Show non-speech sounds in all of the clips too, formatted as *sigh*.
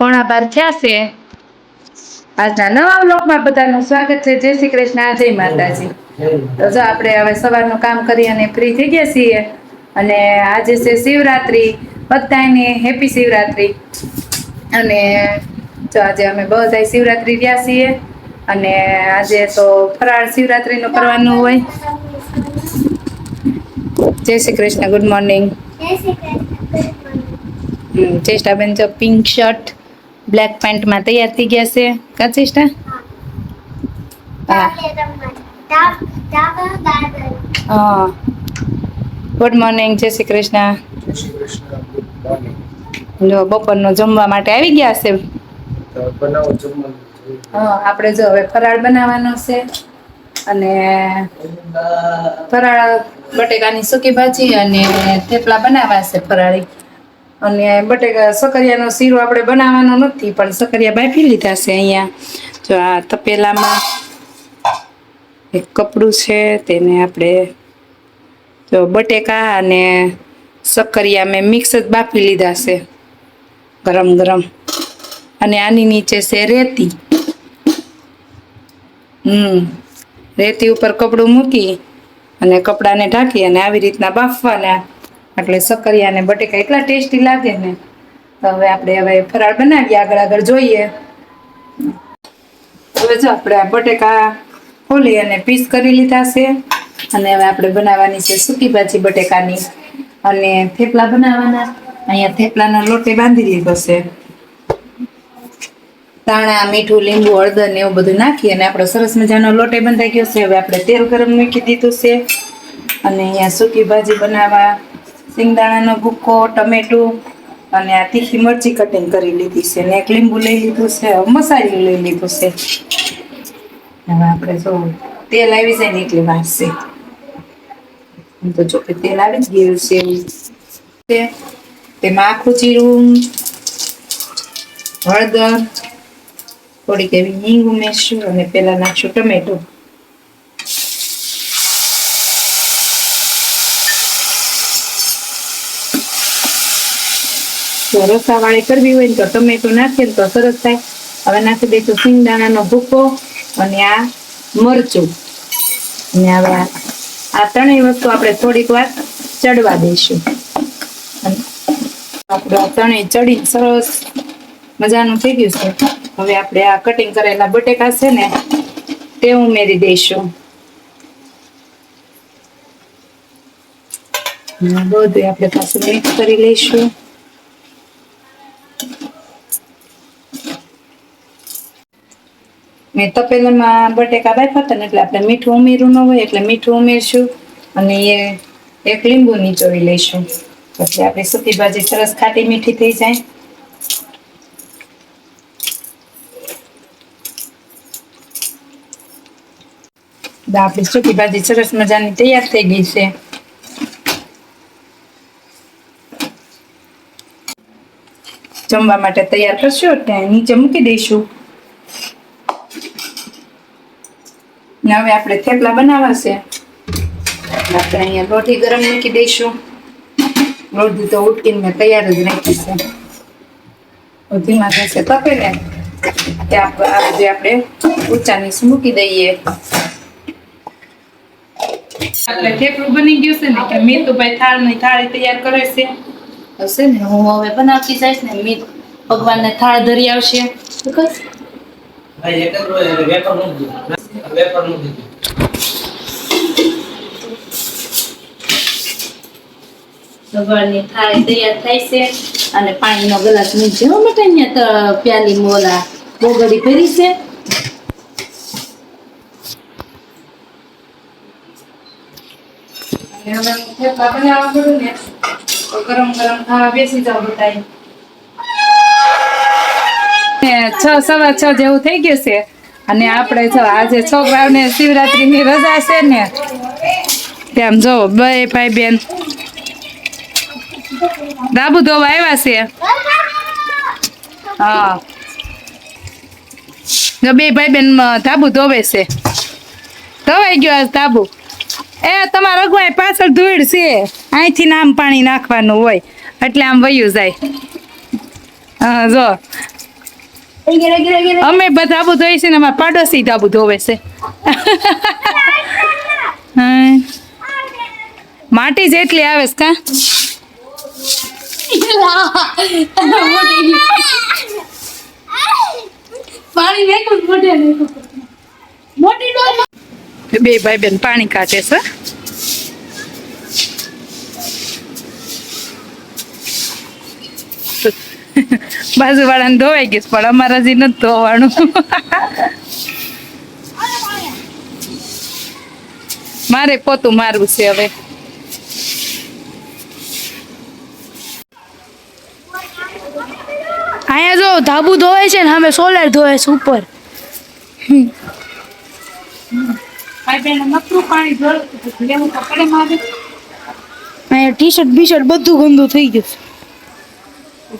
પોણા બાર થયા છે આજના નવા બ્લોકમાં બધાનું સ્વાગત છે. જય શ્રી કૃષ્ણ. જય માતાજી. તો જો આપણે હવે સવારનું કામ કરી અને ફ્રી થઈ ગયા છીએ. અને આજે છે શિવરાત્રી. બધાને હેપી શિવરાત્રી. અને જો આજે અમે બધા શિવરાત્રી રહ્યા છીએ. અને આજે તો ફરાળ શિવરાત્રીનું કરવાનું હોય. જય શ્રી કૃષ્ણ. ગુડ મોર્નિંગ ચેષ્ટાબેન જો પિંક શર્ટ બ્લેક પેન્ટમાં તૈયાર થઈ ગયા છે. કા હા. Good morning Jai Shri Krishna. જો બપોરનું જમવા માટે આવી ગયા છે. હા આપણે જો હવે ફરાળ બનાવવાનો છે. અને ફરાળ બટેકાની સૂકી ભાજી અને થેપલા બનાવવા છે ફરાળી. અને બટેકા સકરિયાનો શીરો આપણે બનાવવાનો નથી, પણ સકરિયા બાફી લીધા છે અહીંયા. જો આ તપેલામાં એક કપડું છે, તેને આપણે જો બટેકા અને સક્કરિયા મેં મિક્સ જ બાફી લીધા છે, ગરમ ગરમ. અને આની નીચે છે રેતી. હમ, રેતી ઉપર કપડું મૂકી અને કપડાને ઢાંકી અને આવી રીતના બાફવાના. એટલે સક્કરિયા અને બટેકા એટલા ટેસ્ટી લાગે ને. તો હવે આપણે હવે ફરાળ બનાવીએ, આગળ આગળ જોઈએ. હવે જો આપણે આ બટેકા ખોલી અને પીસ કરી લીધા છે. અને હવે આપણે બનાવવાની છે સૂકી ભાજી બટેકાની. અને થેપલા બનાવવાના. અહીંયા થેપલાનો લોટે બાંધી લીધો છે. ધાણા, મીઠું, લીંબુ, હળદર ને એવું બધું નાખી અને આપણો સરસ મજાનો લોટે બંધાઈ ગયો છે. હવે આપણે તેલ ગરમ મૂકી દીધું છે. અને અહીંયા સૂકી ભાજી બનાવવા સિંગદાણાનો ભૂકો, ટમેટું અને આ તીખી મરચી કટિંગ કરી લીધી છે. ને એક લીંબુ લઈ લીધું છે મસાલી લઈ લીધું છે. હવે આપણે જો તેલ આવી જાય ને એટલી વાંચશે તો જો કે તેલ આવી જ ગયું છે. એવું તેમાં આખું જીરું, હળદર, થોડીક એવી હિંગ ઉમેરશું અને પેલા નાખશું ટમેટું. જો રસાવાળી કરવી હોય તો ટમેટું નાખીએ તો સરસ થાય. હવે નાખી દઈશું સિંગદાણાનો ભૂકો અને આ મરચું. અને હવે આ ત્રણેય વસ્તુ આપણે થોડીક વાર ચડવા દઈશું. આપણું આ ત્રણેય ચડી સરસ મજાનું થઈ ગયું છે. હવે આપણે આ કટિંગ કરેલા બટેકા છે ને, તે ઉમેરી દઈશું. બધું આપણે પાછું મિક્સ કરી લઈશું. મેં તપેલામાં બટેકા બાફ્યા હતા ને એટલે આપણે મીઠું ઉમેરું ન હોય, એટલે મીઠું ઉમેરશું અને એ એક લીંબુ નીચોવી લઈશું. પછી આપણી સૂકી ભાજી સરસ ખાટી મીઠી થઈ જાય. આપણી સૂકી ભાજી સરસ મજાની તૈયાર થઈ ગઈ છે. જમવા માટે તૈયાર કરશું, ત્યાં નીચે મૂકી દઈશું. ને હવે આપણે થેપલા બનાવવા છે. આપણે અહીંયા લોઢી ગરમ મૂકી દઈશું. લોઢી તો ઉટકીને મેં તૈયાર જ રાખી છે. ધીમા થશે તપે ને તે આજે આપણે ઊંચાની મૂકી દઈએ. આપણે થેપલું બની ગયું છે ને કે મીતુભાઈ થાળની થાળી તૈયાર કરે છે. હશે ને હું હવે બનાવતી જઈશ ને મીત ભગવાનને થાળ ધરી આવશે. તો કઈ ભાઈ એક જ હોય વેપારનું દીધું વેપારનું દીધું ભગવાનની થાળી તૈયાર થાય છે અને પાણીનો ગ્લાસ નીચે હો બેટા અહીંયા પ્યાલી મોલા બોગડી ભરી છે. હવે હું થેપલા બનાવવા પડું ને તો ગરમ ગરમ ખાવા બેસી જાવ ને છ સવા છ જેવું થઈ ગયું છે. અને આપણે જો આજે છોકરાઓને શિવરાત્રીની રજા છે ને, તેમ જો બે ભાઈ બેન. દાબુ ધોવા આવ્યા છે? હા. જો બે ભાઈ બેન ધાબુ ધોવે છે. ધોવાઈ ગયો આજ ધાબુ. એ તમારા અગવાય પાછળ ધૂળ છે. અહીંથી નામ પાણી નાખવાનું હોય. એટલે આમ વયું જાય. હા, જો. અમે બધા ધોઈ છે ને અમારા પાડોશી ધાબુ ધોવે છે. માટી જેટલી આવે છે કા? બે ભાઈ બેન પાણી કાઢે છે. બાજુ વાળાને ધોવાઈ ગયું પણ અમારા હજી નથી ધોવાનું. મારે પોતું મારવું છે હવે. અહીંયા જો ધાબુ ધોવે છે ને અમે સોલર ધોવે છે ઉપર. ટી શર્ટ બી શર્ટ બધું ગંદુ થઈ ગયું છે.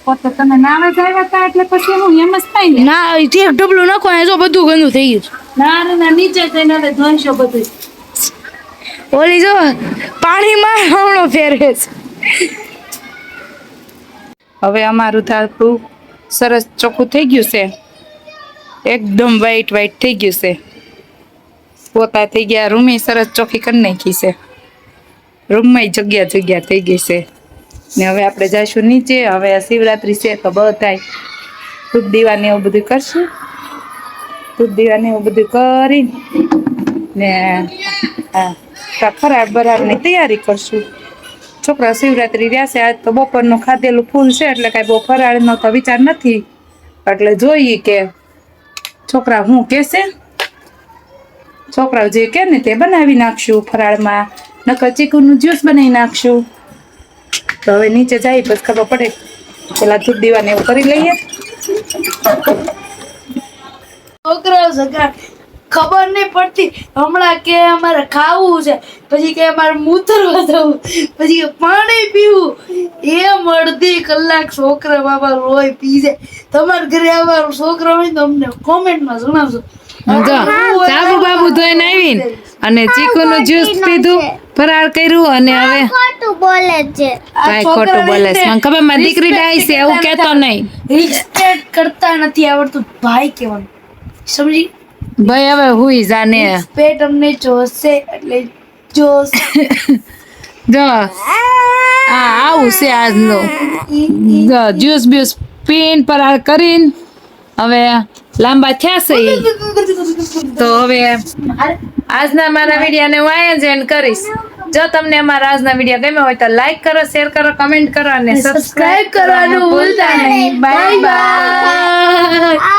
પોતે તમે નાવે જ હતા એટલે પછી હું એમ જ થાય ને. ના એક ડબલું નાખો ને જો બધું ગંદુ થઈ ગયું ના ના ના નીચે જઈને હવે ધોઈશો બધું. ઓલી જો પાણીમાં હમણો ફેરવે છે. હવે અમારું ધાતું સરસ ચોખ્ખું થઈ ગયું છે. એકદમ વ્હાઈટ વ્હાઈટ થઈ ગયું છે. પોતા થઈ ગયા રૂમે સરસ ચોખ્ખી કરી નાખી છે. રૂમમાં જગ્યા જગ્યા થઈ ગઈ છે. ને હવે આપણે જઈશું નીચે, હવે શિવરાત્રી છે તો બધાય ધૂપ દીવાને એવું બધું કરશું. ધૂપ દીવાને એવું બધું કરી ને ફરાળ બરાળની તૈયારી કરશું. છોકરા શિવરાત્રી રહ્યા છે, આજ તો બપોરનું ખાધેલું ફૂલ છે, એટલે કાંઈ બહુ ફરાળનો તો વિચાર નથી. એટલે જોઈએ કે છોકરા હું કહેશે? છોકરાઓ જે કે ને તે બનાવી નાખશું ફરાળમાં. નકર ચીકુનું જ્યુસ બનાવી નાખશું. તો હવે નીચે જાય, પછી ખબર પડે. પેલા ધૂપ દીવાને એવું કરી લઈએ. છોકરાઓ ખબર નહીં પડતી. હમણાં કે અમારે ખાવું છે, પછી કે અમારે મૂતરવા જવું પછી પાણી પીવું. એમ અડધી કલાક છોકરા બાબા રોય પી જાય તમારા ઘરે આવા છોકરા હોય તો અમને કોમેન્ટમાં જણાવજો. જો સાબુ બાબુ ધોઈને આવીને અને ચીકુનું જ્યુસ પીધું ફરાળ કર્યું અને હવે ખોટું બોલે છે. કાઈ ખોટું બોલે છે. મને ખબર મારી દીકરી ડાઈ છે એવું કહેતો નહીં. રિસ્પેક્ટ કરતા નથી આવડતું. ભાઈ કહેવાનું. સમજી? ભાઈ હવે હુઈ જાને. પેટ અમને જોશે એટલે જોશ. *laughs* જો આ આવું છે આજનો. જ્યુસ બ્યુસ પીન ફરાળ કરીને. હવે લાંબા થયા છે. તો હવે આજના મારા વિડીયોને હું અહીંયા જ એન્ડ કરીશ. જો તમને અમારા આજના વીડિયો ગમ્યો હોય તો લાઈક કરો શેર કરો કમેન્ટ કરો અને સબસ્ક્રાઇબ કરવાનું ભૂલતા નહીં. Bye bye